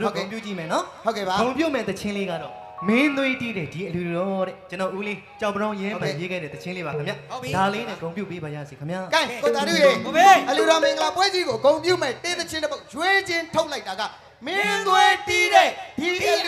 တို့ဂုံပြုကြည့်မယ်နော်ဟုတ်ကဲ့ပါဂုံပြုမယ်တခြင်းလေးကတော့မင်းသွေးတီးတဲ့ဒီအလူတော်တဲ့ကျွန်တော်ဦးလေးကြောက်ပရောင်းရဲမှရေးခဲ့တဲ့တခြင်းလေးပါခင်ဗျဒါလေးနဲ့ဂုံပြုပေးပါရစေခင်ဗျကဲကိုတာတို့ရေအလူတော်မင်္ဂလာပွဲကြီးကိုဂုံပြုမယ်တေးတခြင်းတစ်ပုတ်ရွေးချင်းထုတ်လိုက်တာကမင်းသွေးတီးတဲ့ဒီအလူ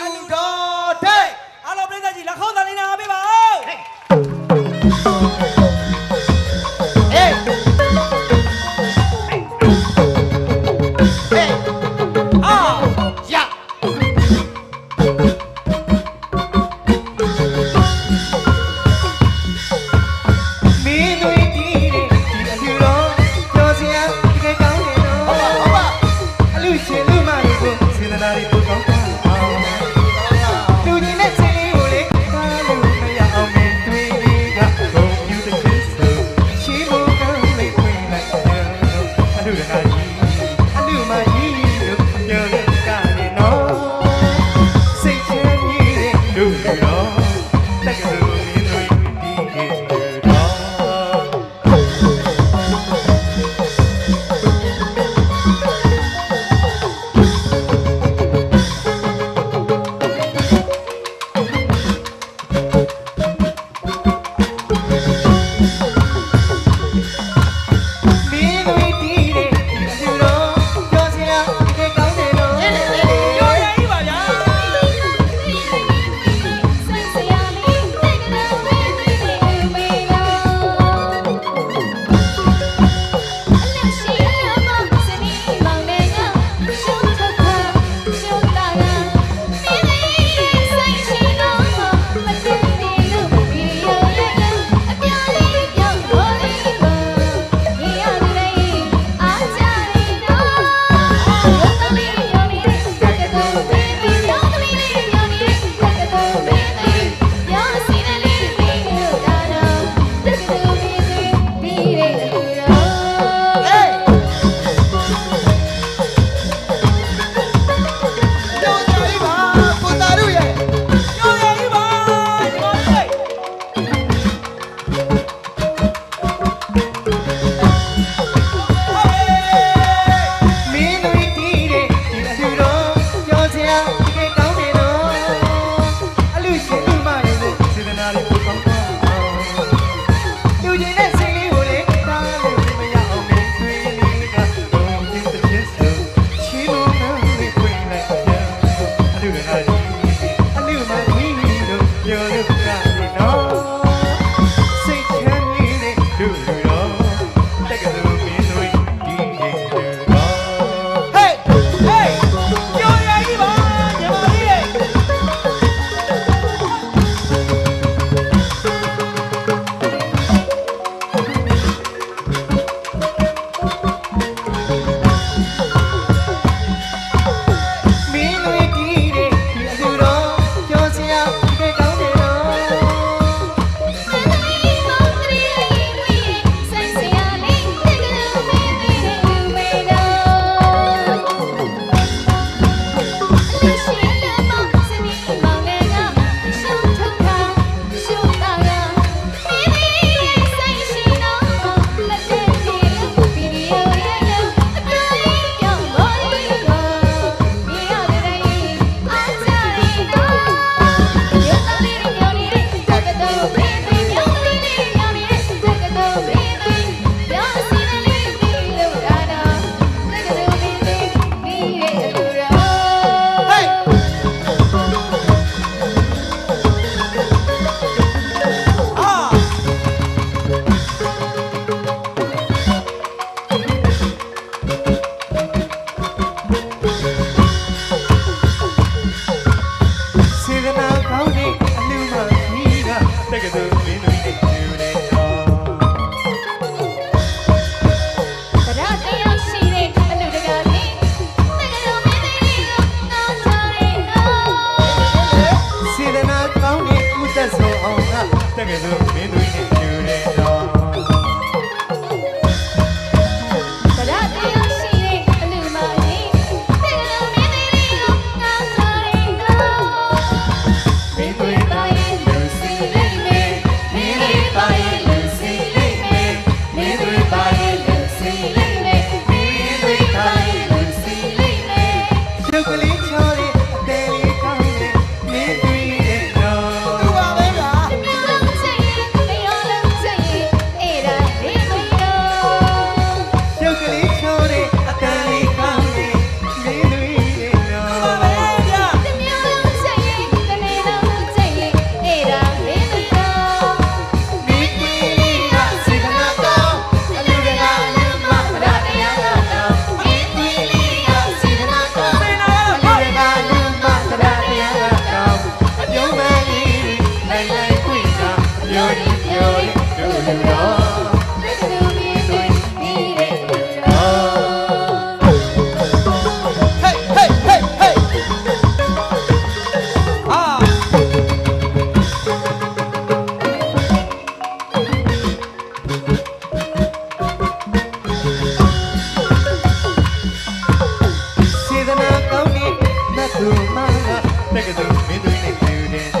ကစုံမင်းတို့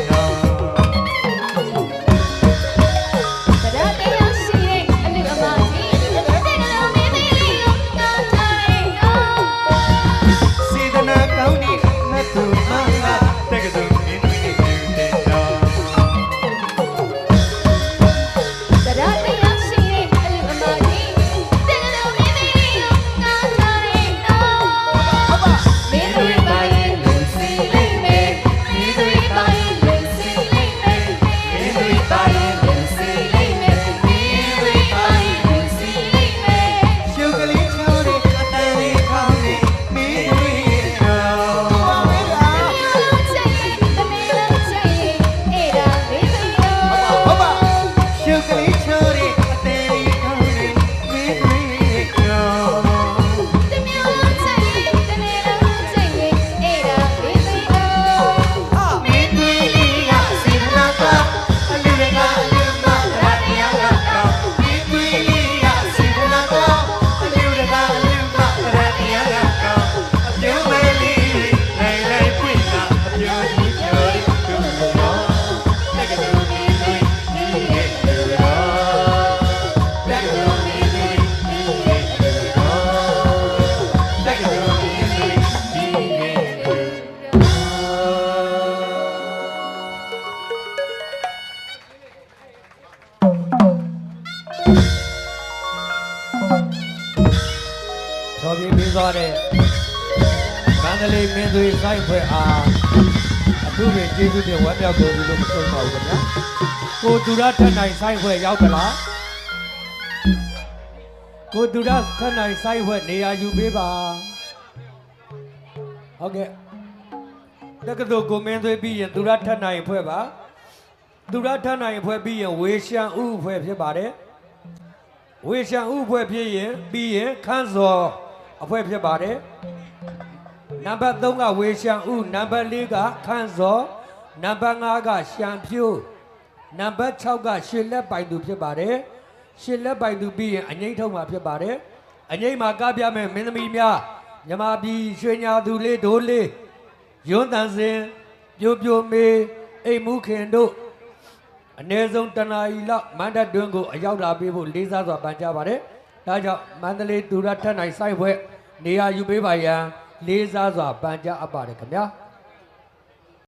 ချော်ပြင်းပြီးသွားတဲ့မန္တလေးမင်းသွေးဆိုင်ဖွဲ့အားအထူးပင်ကျေးဇူးတင်ဝမ်းမြောက်ကိုဒီလိုမဆုံးပါဘူးခင်ဗျာကိုသူရထက်နိုင်ဆိုင်ဖွဲ့ရောက်ကြလားကိုသူရထက်နိုင်ဆိုင်ဖွဲ့နေရာယူပေးပါဟုတ်ကဲ့တက္ကသိုလ်ကိုမင်းသွေးပြီးရင်သူရထက်နိုင်ဖွဲ့ပါသူရထက်နိုင်ဖွဲ့ပြီးရင်ဝေရှံဥဖွဲ့ဖြစ်ပါတယ်ဝေရှံဥဖွဲ့ဖြစ်ရင်ပြီးရင်ခန်းစော် အဖွဲ့ဖြစ်ပါတယ်နံပါတ်3ကဝေရှံဥနံပါတ်4ကခန်းစော်နံပါတ်5ကရှံဖြိုးနံပါတ်6ကရှစ်လက်ပိုင်သူဖြစ်ပါတယ်ရှစ်လက်ပိုင်သူပြီးရင်အငိမ့်ထုံမှာဖြစ်ပါတယ်အငိမ့်မှာကပြမယ်မင်းသမီးများမြမပြည်ရွှေညာသူလေးဒိုးလေးယွန်းတန်စင်ပြိုပြိုမေအိမ်မူခင်တို့အ ਨੇ ဆုံးတနာရီလောက်မန္တတွင်းကိုအရောက်လာပေးဖို့လေးစားစွာပန်ကြားပါတယ်။ဒါကြောင့်မန္တလေးဒူရထက်နိုင်စိုက်ဘွဲ့ နေရာယူပေးပါရန်လေးစားစွာပန်ကြားအပ်ပါတယ်ခင်ဗျာ။